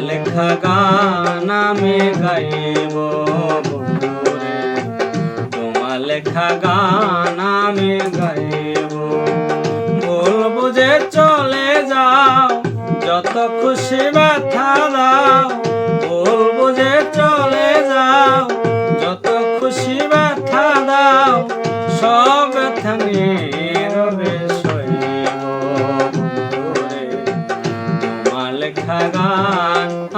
লেখা গান আমি গাইব বন্ধুরে তোমার লেখা গান আমি গাইব। বলব যে চলে যাও, যত খুশি ব্যথা দাও। বলব যে চলে যাও, যত খুশি ব্যথা দাও। সব ব্যথা নিয়ে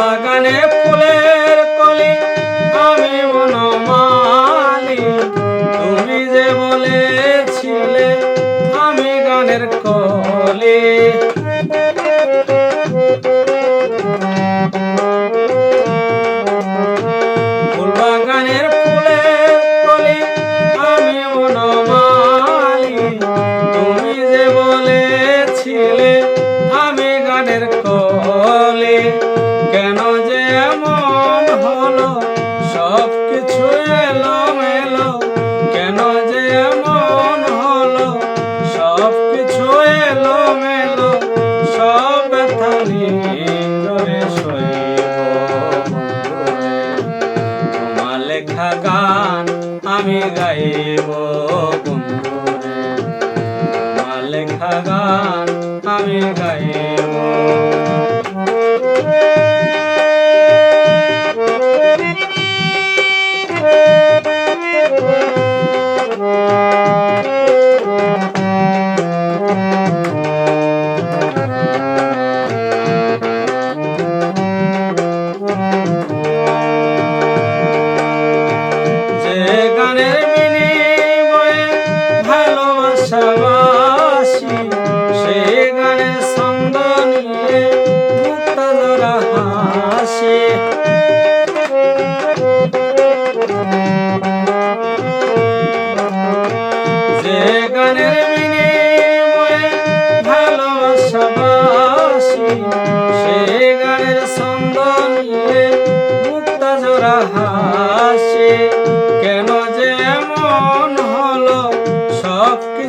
বাগানে ফুলের কলি। আমি বনমালি তুমি যে বলেছিলে আমি গানের কলি। হলো সব কিছু এলো মেলো কেন যে এমন হলো সব কিছু এলো মেলো সব ব্যথা সইব তোমার লেখা গান আমি গাইব বন্ধুরে। তোমার লেখা গান আমি গাইব ভালোবাসাবাসি সে গানের ছন্দ নিয়ে মুক্তা ধরা হাসি। যে গানের বিনিময়ে ভালোবাসাবাসি সে গানের ছন্দ নিয়ে মুক্তা জোড়া হাসি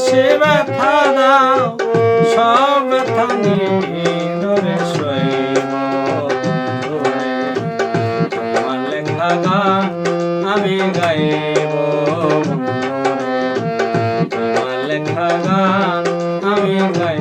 খুশি ব্যথা দাও, সব ব্যথা নিয়ে ধরে সইব তোমার লেখা গান আমি গাইব তোমার লেখা গান আমি গাইব